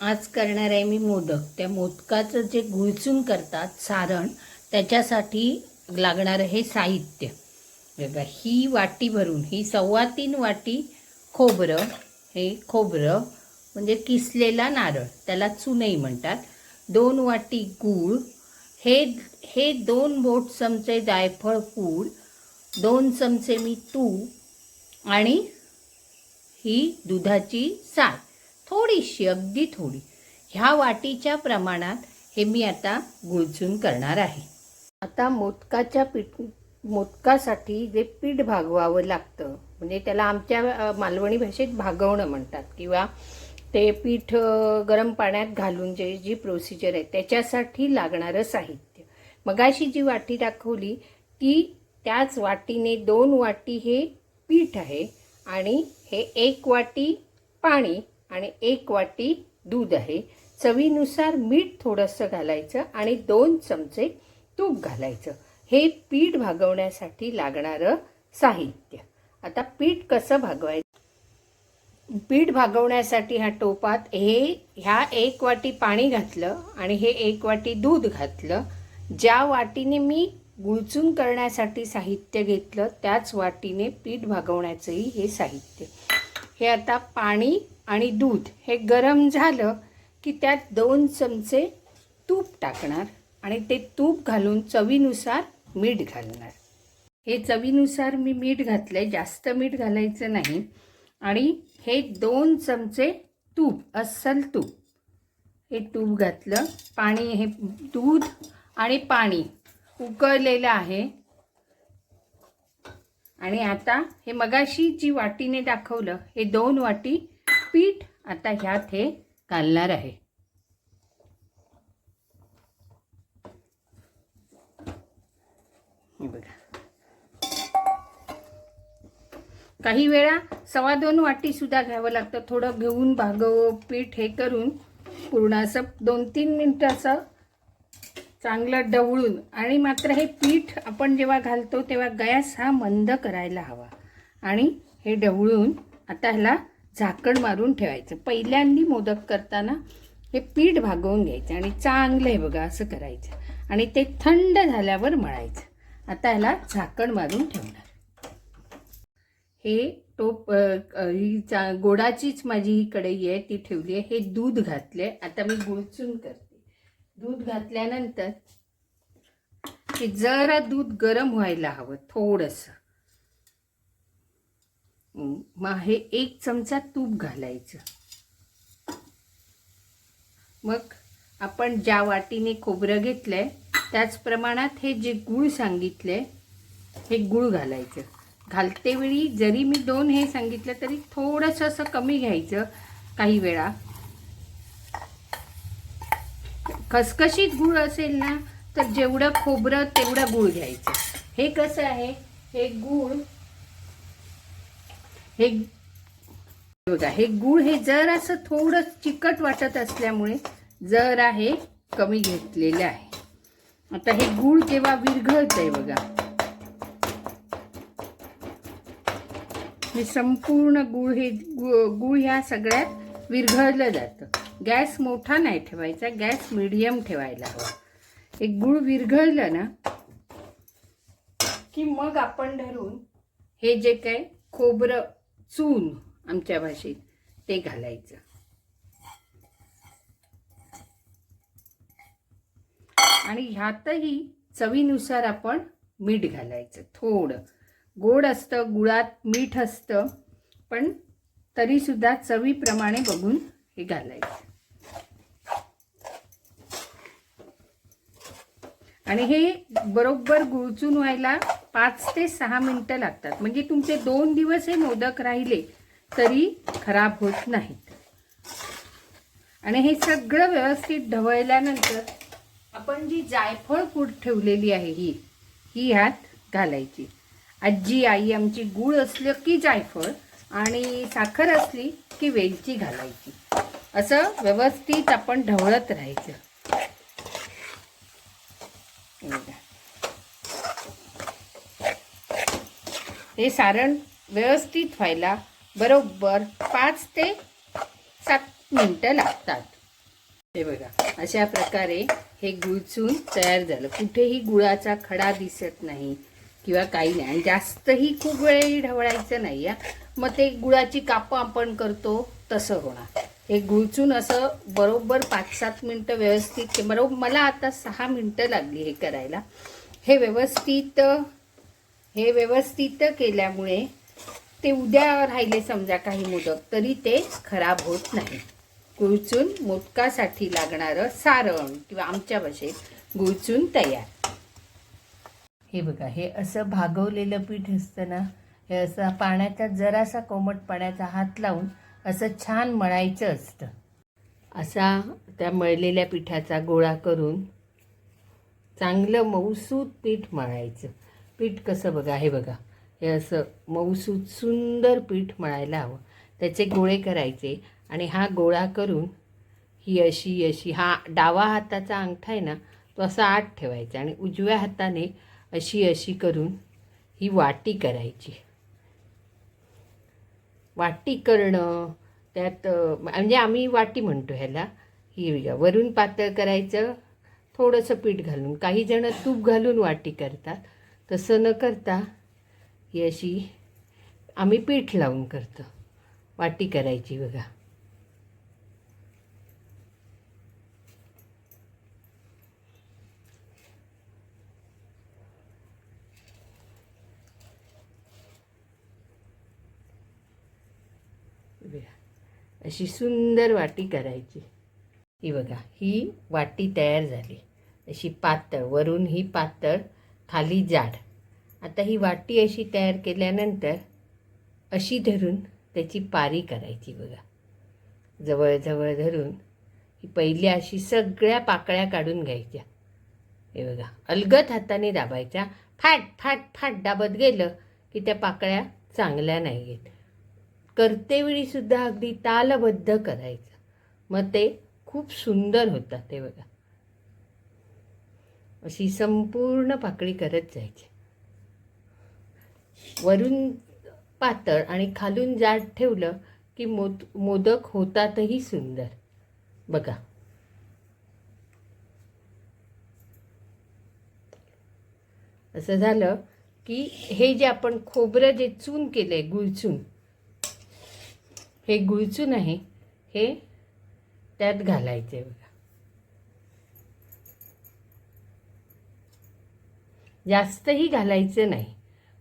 आज करणार आहे मी मोदक. त्या मोदकाचं जे गुळचून करतात सारण त्याच्यासाठी लागणारं हे साहित्य. बघा ही वाटी भरून ही सव्वा तीन वाटी खोबरं हे खोबरं म्हणजे किसलेला नारळ त्याला चुनई म्हणतात. दोन वाटी गूळ हे हे दोन बोट चमचे जायफळ पूड दोन चमचे मी तूप आणि ही दुधाची साथ. थोडीशी अगदी थोडी. ह्या वाटीच्या प्रमाणात हे मी आता गुळचून करणार आहे. आता मोदकाच्या पीठ मोदकासाठी जे पीठ भागवावं लागतं म्हणजे त्याला आमच्या मालवणी भाषेत भागवणं म्हणतात किंवा ते पीठ गरम पाण्यात घालून जे जी प्रोसिजर आहे त्याच्यासाठी लागणारं साहित्य. मगाशी जी वाटी दाखवली ती त्याच वाटीने दोन वाटी हे पीठ आहे आणि हे एक वाटी पाणी आणि एक वाटी दूध आहे. चवीनुसार मीठ थोडंसं घालायचं आणि दोन चमचे तूप घालायचं. हे पीठ भागवण्यासाठी लागणारं साहित्य. आता पीठ कसं भागवायचं पीठ भागवण्यासाठी ह्या टोपात हे ह्या एक वाटी पाणी घातलं आणि हे एक वाटी दूध घातलं. ज्या वाटीने मी गुळचून करण्यासाठी साहित्य घेतलं त्याच वाटीने पीठ भागवण्याचंही हे साहित्य. हे आता पाणी आणि दूध हे गरम झालं की त्यात दोन चमचे तूप टाकणार आणि ते तूप घालून चवीनुसार मीठ घालणार. हे चवीनुसार मी मीठ घातलं आहे जास्त मीठ घालायचं नाही. आणि हे दोन चमचे तूप अस्सल तूप. हे तूप घातलं पाणी हे दूध आणि पाणी उकळलेलं आहे. आणि आता हे मगाशी जी वाटीने दाखवलं हे दोन वाटी पीठ आता ह्यात हे घालणार आहे. बघा. काही वेळा सव्वा दोन वाटी सुद्धा घ्यावं लागतं. थोडं घेऊन भागव पीठ हे करून पूर्ण असं दोन तीन मिनटं असं चांगलं डवळून आणि मात्र हे पीठ आपण जेव्हा घालतो तेव्हा गॅस हा मंद करायला हवा. आणि हे डवळून आता ह्याला झाकण मारून ठेवायचं. पहिल्यांदी मोदक करताना हे पीठ भागवून घ्यायचं आणि चांगलं हे बघा असं करायचं. आणि ते थंड झाल्यावर मळायचं. आता ह्याला झाकण मारून ठेवणार. हे टोप ही चा गोडाचीच माझी ही कढई आहे ती ठेवली आहे. हे दूध घातले. आता मी गुळचून करते. दूध घातल्यानंतर हे जरा दूध गरम व्हायला हवं थोडंसं. मग हे एक चमचा तूप घालायचं. मग आपण ज्या वाटीने खोबरं घेतलंय त्याच प्रमाणात हे जे गूळ सांगितलंय हे गूळ घालायचं. घालते वेळी जरी मी दोन हे सांगितलं तरी थोडंसं असं कमी घ्यायचं काही वेळा. खसखशीत गूळ असेल ना तर जेवढं खोबरं तेवढं गूळ घ्यायचं. हे कसं आहे? हे गूळ हे बघा हे गूळ हे जर असं थोडं चिकट वाटत असल्यामुळे जरा हे कमी घेतलेलं आहे. आता हे गूळ जेव्हा विरघळतंय बघा. हे संपूर्ण गूळ हे गुळ गूळ ह्या सगळ्यात विरघळलं जातं. गॅस मोठा नाही ठेवायचा गॅस मिडियम ठेवायला हवा. हे गूळ विरघळलं ना की मग आपण धरून हे जे काय खोबरं चून आमच्या भाषेत ते घालायचं. आणि ह्यातही चवीनुसार आपण मीठ घालायचं. थोडं. गोड असतं गुळात मीठ असतं पण तरीसुद्धा चवीप्रमाणे बघून हे घालायचं. आणि हे बरोबर गुळचून व्हायला पाच ते सहा मिनटं लागतात. म्हणजे तुमचे दोन दिवस हे मोदक राहिले तरी खराब होत नाहीत. आणि हे सगळं व्यवस्थित ढवळल्यानंतर आपण जी जायफळ पूड ठेवलेली आहे ही ही ह्यात घालायची. आजी आई आमची गूळ असलं की जायफळ आणि साखर असली की वेलची घालायची. असं व्यवस्थित आपण ढवळत राहायचं हे बघा. हे सारण व्यवस्थित व्हायला बरोबर पाच ते सात मिनटं लागतात. हे बघा अशा प्रकारे हे गुळचून तयार झालं. कुठेही गुळाचा खडा दिसत नाही किंवा काही नाही. आणि जास्तही खूप वेळही ढवळायचं नाही या मग ते गुळाची कापं आपण करतो तसं होणार. हे गुळचून असं बरोबर पाच सात मिनटं व्यवस्थित बरोबर मला आता सहा मिनटं लागली हे करायला. हे व्यवस्थित हे व्यवस्थित केल्यामुळे ते उद्या राहिले समजा काही मोदक तरी ते खराब होत नाही. गुळचून मोदकासाठी लागणारं सारण किंवा आमच्या भाषेत गुळचून तयार. हे बघा हे असं भागवलेलं पीठ असतं ना हे असं पाण्याचा जरासा कोमट पाण्याचा हात लावून असं छान मळायचं असतं. असा त्या मळलेल्या पिठाचा गोळा करून चांगलं मऊसूत पीठ मळायचं. पीठ कसं बघा हे बघा. हे असं मऊसूत सुंदर पीठ मळायला हवं. त्याचे गोळे करायचे आणि हा गोळा करून ही अशी अशी हा डावा हाताचा अंगठा आहे ना तो असा आत ठेवायचा आणि उजव्या हाताने अशी अशी करून ही वाटी करायची. वाटी करणं त्यात म्हणजे आम्ही वाटी म्हणतो ह्याला ही वरून पातळ करायचं थोडंसं पीठ घालून. काही जण तूप घालून वाटी करतात. तसं न करता ही अशी आम्ही पीठ लावून करतो. वाटी करायची बघा. अशी सुंदर वाटी करायची. ही बघा ही वाटी तयार झाली. अशी पातळ वरून ही पातळ खाली जाड. आता ही वाटी अशी तयार केल्यानंतर अशी धरून त्याची पारी करायची बघा. जवळजवळ धरून ही पहिली अशी सगळ्या पाकळ्या काढून घ्यायच्या. हे बघा अलगद हाताने दाबायच्या. फाट फाट फाट दाबत गेलं की त्या पाकळ्या चांगल्या नाही आहेत करतेवेळीसुद्धा अगदी तालबद्ध करायचं. मग ते खूप सुंदर होतात ते बघा. अशी संपूर्ण पाकळी करत जायची. वरून पातळ आणि खालून जाड ठेवलं की मोद मोदक होतातही सुंदर. बघा. असं झालं की हे जे आपण खोबरं जे चून केलं आहे गुळचून हे गुळचून आहे हे त्यात घालायचे बघा. जास्तही घालायचं नाही.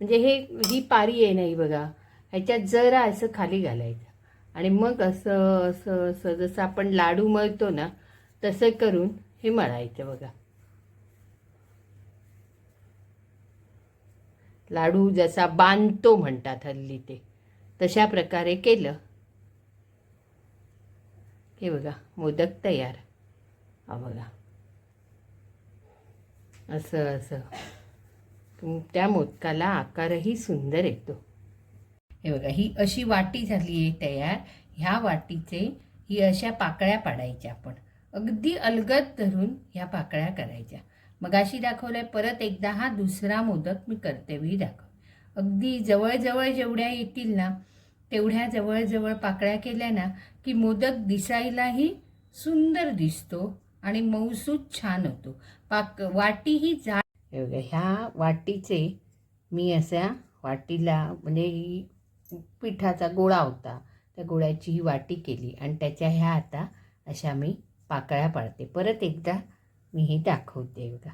म्हणजे हे ही पारी आहे नाही बघा ह्याच्यात जरा असं खाली घालायचं. आणि मग असं असं असं जसं आपण लाडू मळतो ना तसं करून हे मळायचं बघा. लाडू जसा बांधतो म्हणतात हल्ली ते तशा प्रकारे केलं. हे बघा मोदक तयार. हा बघा. असं असं. त्या मोदकाला आकारही सुंदर येतो. हे बघा ही अशी वाटी झाली आहे तयार. ह्या वाटीचे ही अशा पाकळ्या पाडायच्या आपण. अगदी अलगद धरून ह्या पाकळ्या करायच्या. मग अशी दाखवलंय परत एकदा हा दुसरा मोदक मी कर्तव्यही दाखव अगदी जवळजवळ जेवढ्या येतील ना तेवढ्या जवळजवळ पाकळ्या केल्या ना की मोदक दिसायलाही सुंदर दिसतो आणि मऊसूद छान होतो. पाक वाटी ही जा बघा, ह्या वाटीचे मी अशा वाटीला म्हणजे ही पिठाचा गोळा होता त्या गोळ्याची ही वाटी केली आणि त्याच्या ह्या आता अशा मी पाकळ्या पाडते. परत एकदा मी हे दाखवते बघा.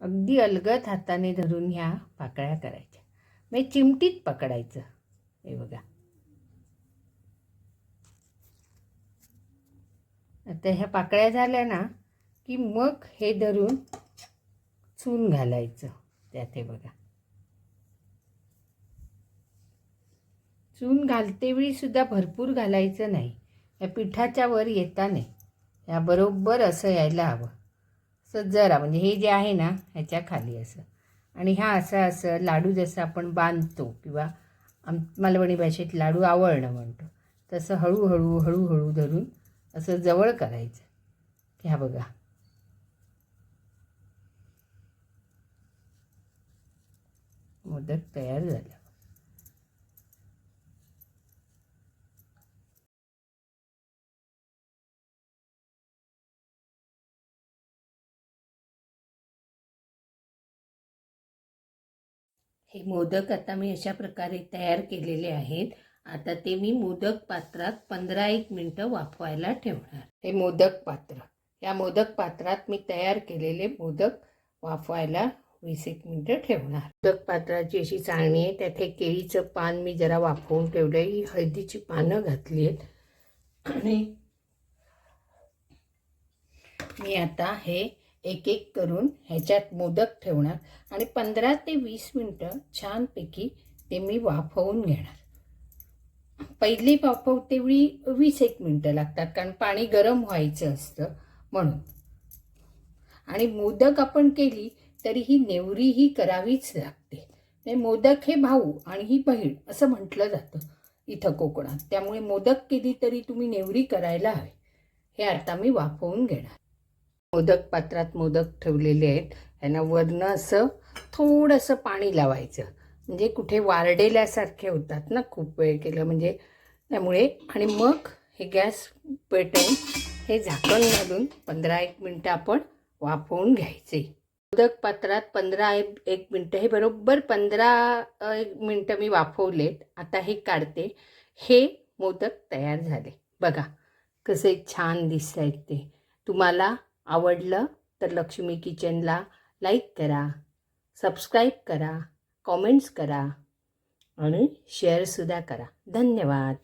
अगदी अलगद हाताने धरून ह्या पाकळ्या करायच्या. म्हणजे चिमटीत पकडायचं. हे बघा. आता ह्या पाकळ्या झाल्या ना की मग हे धरून चून घालायचं. त्यात हे बघा. चून घालते सुद्धा भरपूर घालायचं नाही. या पिठाच्या वर येता नाही या बरोबर असं यायला हवं. असं जरा म्हणजे हे जे आहे ना ह्याच्या खाली असं. आणि ह्या असं असं लाडू जसं आपण बांधतो किंवा आम मालवणी भाषेत लाडू आवळणं म्हणतो. तसं हळूहळू हळूहळू धरून असं जवळ करायचं. ह्या बघा. मोदक तयार झाला. हे मोदक आता मी अशा प्रकारे तयार केलेले आहेत. आता ते मी मोदक पात्रात पंधरा एक मिनटं वाफवायला ठेवणार. हे मोदक पात्र. या मोदक पात्रात मी तयार केलेले मोदक वाफवायला वीस एक मिनटं ठेवणार. मोदक पात्राची अशी चाळणी आहे. त्यात हे केळीचं पान मी जरा वाफवून ठेवलं ही हळदीची पानं घातली आहेत. आणि मी आता हे एक एक करून ह्याच्यात मोदक ठेवणार. आणि पंधरा ते वीस मिनटं छानपैकी ते मी वाफवून घेणार. पहिली वाफव तेवढी वीस एक मिनटं लागतात कारण पाणी गरम व्हायचं असतं म्हणून. आणि मोदक आपण केली तरी ही नेवरी ही करावीच लागते. म्हणजे मोदक हे भाऊ आणि ही बहीण असं म्हटलं जातं इथं कोकणात. त्यामुळे मोदक केली तरी तुम्ही नेवरी करायला हवे. हे आता मी वाफवून घेणार. मोदक पात्रात मोदक ठेवलेले आहेत. त्यांना वरनं असं थोडंसं पाणी लावायचं. म्हणजे कुठे वारडेल्यासारखे होतात ना खूप वेळ केलं म्हणजे. त्यामुळे आणि मग हे गॅस पेटवून हे झाकण घालून पंधरा एक मिनटं आपण वाफवून घ्यायचे. मोदक पात्रात पंधरा एक एक मिनटं हे बरोबर पंधरा एक मिनटं मी वाफवलेत. आता हे काढते. हे मोदक तयार झाले. बघा कसे छान दिसत आहेत ते. तुम्हाला आवडलं तर लक्ष्मी किचनला लाईक करा सबस्क्राईब करा कॉमेंट्स करा आणि शेअरसुद्धा करा. धन्यवाद.